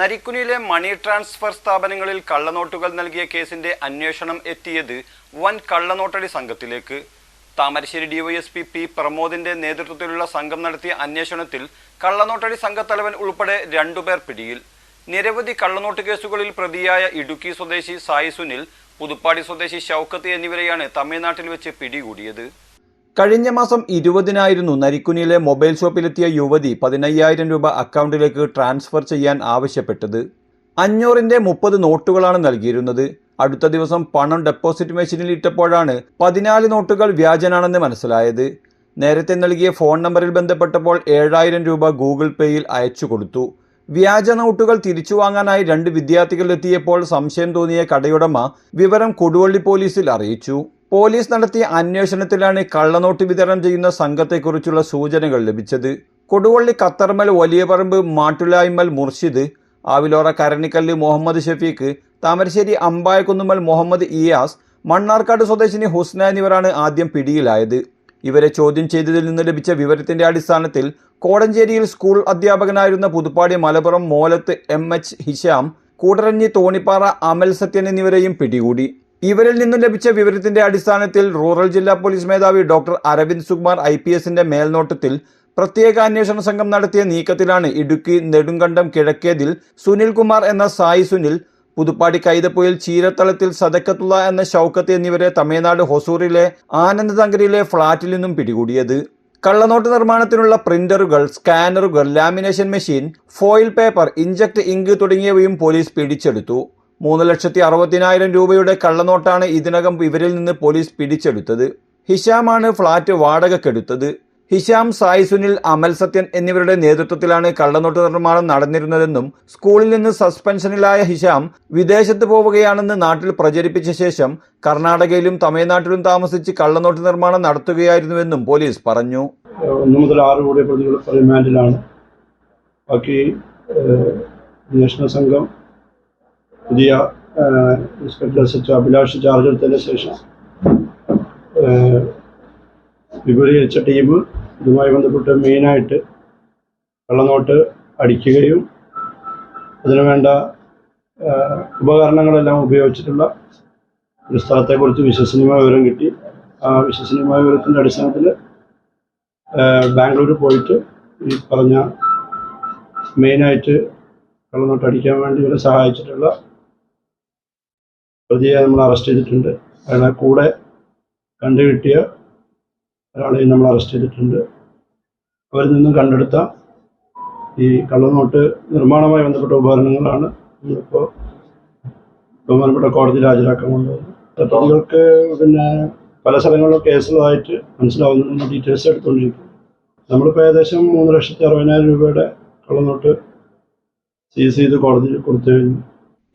നരിക്കുനിയിലെ money transfer സ്ഥാപനങ്ങളിൽ കള്ളനോട്ടുകൾ നൽകിയ കേസിന്റെ അന്വേഷണം എത്തിയത് വൻ കള്ളനോട്ടടി സംഘത്തിലേക്ക്. താമരശ്ശേരി ഡിവൈഎസ്പി പി പ്രമോദിന്റെ നേതൃത്വത്തിലുള്ള സംഘം നടത്തിയ അന്വേഷണത്തിൽ കള്ളനോട്ടടി സംഘത്തലവൻ ഉൾപ്പെടെ രണ്ടുപേർ പിടിയിൽ. നിരവധി കള്ളനോട്ട് കേസുകളിൽ പ്രതിയായ ഇടുക്കി സ്വദേശി സായി സുനിൽ പുതുപ്പാടി സ്വദേശി ഷൗക്കത്ത് എന്നിവരെയാണ് തമിഴ്നാട്ടിൽ വെച്ച് പിടികൂടിയത്. കഴിഞ്ഞ മാസം ഇരുപതിനായിരുന്നു നരിക്കുനിയിലെ മൊബൈൽ ഷോപ്പിലെത്തിയ യുവതി പതിനയ്യായിരം രൂപ അക്കൗണ്ടിലേക്ക് ട്രാൻസ്ഫർ ചെയ്യാൻ ആവശ്യപ്പെട്ടത്. അഞ്ഞൂറിന്റെ മുപ്പത് നോട്ടുകളാണ് നൽകിയിരുന്നത്. അടുത്ത ദിവസം പണം ഡെപ്പോസിറ്റ് മെഷീനിൽ ഇട്ടപ്പോഴാണ് പതിനാല് നോട്ടുകൾ വ്യാജനാണെന്ന് മനസ്സിലായത്. നേരത്തെ നൽകിയ ഫോൺ നമ്പറിൽ ബന്ധപ്പെട്ടപ്പോൾ ഏഴായിരം രൂപ ഗൂഗിൾ പേയിൽ അയച്ചു കൊടുത്തു. വ്യാജ നോട്ടുകൾ തിരിച്ചു വാങ്ങാനായി രണ്ട് വിദ്യാർത്ഥികൾ എത്തിയപ്പോൾ സംശയം തോന്നിയ കടയുടമ വിവരം കൊടുവള്ളി പോലീസിൽ അറിയിച്ചു. പോലീസ് നടത്തിയ അന്വേഷണത്തിലാണ് കള്ളനോട്ട് വിതരണം ചെയ്യുന്ന സംഘത്തെക്കുറിച്ചുള്ള സൂചനകൾ ലഭിച്ചത്. കൊടുവള്ളി കത്തർമൽ വലിയ പറമ്പ് മാട്ടുലായ്മൽ മുർഷിദ് ആവിലോറ കരണിക്കല്ല് മുഹമ്മദ് ഷഫീഖ് താമരശ്ശേരി അമ്പായക്കുന്നുമൽ മുഹമ്മദ് ഇയാസ് മണ്ണാർക്കാട് സ്വദേശിനി ഹുസ്ന എന്നിവരാണ് ആദ്യം പിടിയിലായത്. ഇവരെ ചോദ്യം ചെയ്തതിൽ നിന്ന് ലഭിച്ച വിവരത്തിന്റെ അടിസ്ഥാനത്തിൽ കോടഞ്ചേരിയിൽ സ്കൂൾ അധ്യാപകനായിരുന്ന പുതുപ്പാടി മലപ്പുറം മോലത്ത് എം എച്ച് ഹിഷാം കൂടരഞ്ഞി തോണിപ്പാറ അമൽ സത്യൻ എന്നിവരെയും പിടികൂടി. ഇവരിൽ നിന്നും ലഭിച്ച വിവരത്തിന്റെ അടിസ്ഥാനത്തിൽ റൂറൽ ജില്ലാ പോലീസ് മേധാവി doctor Aravind Sukumar I P എസിന്റെ മേൽനോട്ടത്തിൽ പ്രത്യേക അന്വേഷണ സംഘം നടത്തിയ നീക്കത്തിലാണ് ഇടുക്കി നെടുങ്കണ്ടം കിഴക്കേതിൽ സുനിൽകുമാർ എന്ന സായി സുനിൽ പുതുപ്പാടി കൈതപ്പൊയിൽ ചീരത്തളത്തിൽ സദക്കത്തുള്ള എന്ന ഷൗക്കത്ത് എന്നിവരെ തമിഴ്നാട് ഹൊസൂറിലെ ആനന്ദതങ്കരിയിലെ ഫ്ളാറ്റിൽ നിന്നും പിടികൂടിയത്. കള്ളനോട്ട് നിർമ്മാണത്തിനുള്ള പ്രിന്ററുകൾ സ്കാനറുകൾ lamination machine foil paper inkjet ink തുടങ്ങിയവയും പോലീസ് പിടിച്ചെടുത്തു. മൂന്ന് ലക്ഷത്തി അറുപത്തിനായിരം രൂപയുടെ കള്ളനോട്ടാണ് ഇതിനകം ഇവരിൽ നിന്ന് പോലീസ് പിടിച്ചെടുത്തത്. ഹിഷാമാണ് ഫ്ളാറ്റ് വാടകക്കെടുത്തത് ഹിഷാം സായി സുനിൽ അമൽ സത്യൻ എന്നിവരുടെ നേതൃത്വത്തിലാണ് കള്ളനോട്ട് നിർമ്മാണം നടന്നിരുന്നതെന്നും സ്കൂളിൽ നിന്ന് സസ്പെൻഷനിലായ ഹിഷാം വിദേശത്ത് പോവുകയാണെന്ന് നാട്ടിൽ പ്രചരിപ്പിച്ച ശേഷം കർണാടകയിലും തമിഴ്നാട്ടിലും താമസിച്ച് കള്ളനോട്ട് നിർമ്മാണം നടത്തുകയായിരുന്നുവെന്നും പോലീസ് പറഞ്ഞു. പ്രതികൾ ബാക്കി അന്വേഷണ സംഘം പുതിയ inspector S H Abhilash charge എടുത്തതിന് ശേഷം വിപുലീകരിച്ച ടീം ഇതുമായി ബന്ധപ്പെട്ട് മെയിനായിട്ട് കള്ളനോട്ട് അടിക്കുകയും അതിനുവേണ്ട ഉപകരണങ്ങളെല്ലാം ഉപയോഗിച്ചിട്ടുള്ള ഒരു സ്ഥലത്തെക്കുറിച്ച് വിശ്വസനീയമായ വിവരം കിട്ടി. ആ വിശ്വസനീയമായ വിവരത്തിന്റെ അടിസ്ഥാനത്തിൽ ബാംഗ്ലൂർ പോയിട്ട് ഈ പറഞ്ഞ മെയിനായിട്ട് കള്ളനോട്ട് അടിക്കാൻ വേണ്ടി ഇവരെ സഹായിച്ചിട്ടുള്ള പ്രതിയെ നമ്മൾ അറസ്റ്റ് ചെയ്തിട്ടുണ്ട്. അയാളെ കൂടെ കണ്ടുകിട്ടിയ ഒരാളെയും നമ്മൾ അറസ്റ്റ് ചെയ്തിട്ടുണ്ട്. അവരിൽ നിന്നും കണ്ടെടുത്ത ഈ കള്ളനോട്ട് നിർമ്മാണവുമായി ബന്ധപ്പെട്ട ഉപകരണങ്ങളാണ് നമ്മളിപ്പോൾ ബഹുമാനപ്പെട്ട കോടതിയിൽ ഹാജരാക്കാൻ കൊണ്ടുവന്നത് പ്രതികൾക്ക് പിന്നെ പല സ്ഥലങ്ങളിലും കേസുകളായിട്ട് മനസ്സിലാവുന്നുണ്ട്. ഡീറ്റെയിൽസ് എടുത്തുകൊണ്ടിരിക്കും നമ്മളിപ്പോൾ ഏകദേശം മൂന്ന് ലക്ഷത്തി അറുപതിനായിരം രൂപയുടെ കള്ളനോട്ട് സീസ് ചെയ്ത് കോടതിയിൽ കൊടുത്തു കഴിഞ്ഞു.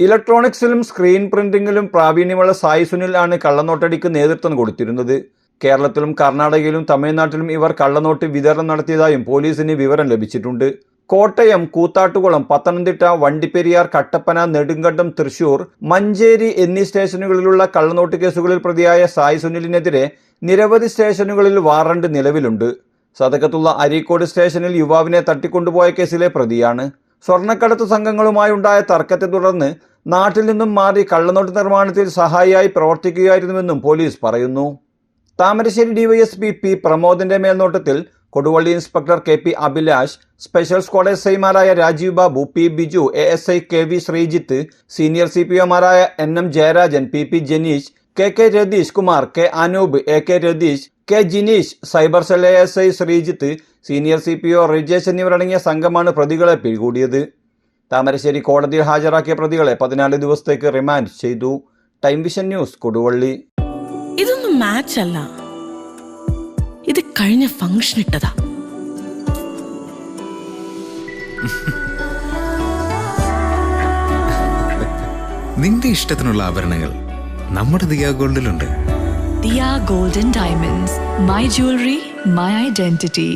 ഇലക്ട്രോണിക്സിലും സ്ക്രീൻ പ്രിന്റിംഗിലും പ്രാവീണ്യമുള്ള സായി സുനിലാണ് കള്ളനോട്ടടിക്ക് നേതൃത്വം കൊടുത്തിരുന്നത്. കേരളത്തിലും കർണാടകയിലും തമിഴ്നാട്ടിലും ഇവർ കള്ളനോട്ട് വിതരണം നടത്തിയതായും പോലീസിന് വിവരം ലഭിച്ചിട്ടുണ്ട്. കോട്ടയം കൂത്താട്ടുകുളം പത്തനംതിട്ട വണ്ടിപ്പെരിയാർ കട്ടപ്പന നെടുങ്കണ്ടം തൃശൂർ മഞ്ചേരി എന്നീ സ്റ്റേഷനുകളിലുള്ള കള്ളനോട്ട് കേസുകളിൽ പ്രതിയായ സായി സുനിലിനെതിരെ നിരവധി സ്റ്റേഷനുകളിൽ വാറണ്ട് നിലവിലുണ്ട്. സതകത്തുള്ള അരീക്കോട് സ്റ്റേഷനിൽ യുവാവിനെ തട്ടിക്കൊണ്ടുപോയ കേസിലെ പ്രതിയാണ്. സ്വർണക്കടത്ത് സംഘങ്ങളുമായി ഉണ്ടായ തർക്കത്തെ തുടർന്ന് നാട്ടിൽ നിന്നും മാറി കള്ളനോട്ട് നിർമ്മാണത്തിൽ സഹായിയായി പ്രവർത്തിക്കുകയായിരുന്നുവെന്നും പോലീസ് പറയുന്നു. താമരശ്ശേരി ഡിവൈഎസ്പി പി പ്രമോദിന്റെ മേൽനോട്ടത്തിൽ Koduvally inspector K P Abhilash special squad S ഐമാരായ Rajeev Babu P Biju A S I K V Sreejith senior C P ഒമാരായ N M Jayarajan P P Janeesh K K Ratheesh Kumar K Anoop A K Ratheesh K Jineesh cyber cell A S I Sreejith senior C P O Rijesh എന്നിവരടങ്ങിയ സംഘമാണ് പ്രതികളെ പിടികൂടിയത്. താമരശ്ശേരി കോടതിയിൽ ഹാജരാക്കിയ പ്രതികളെ പതിനാല് ദിവസത്തേക്ക് remand ചെയ്തു. Time vision news Koduvally. ഇതൊന്നും മാച്ച് അല്ല. ഇത് കഴിഞ്ഞ ഫംഗ്ഷൻ ഇട്ടതാ. നിന്റെ ഇഷ്ടത്തിനുള്ള ആഭരണങ്ങൾ നമ്മുടെ Diya ഗോൾഡിലുണ്ട്. Diya golden diamonds. My jewellery my identity.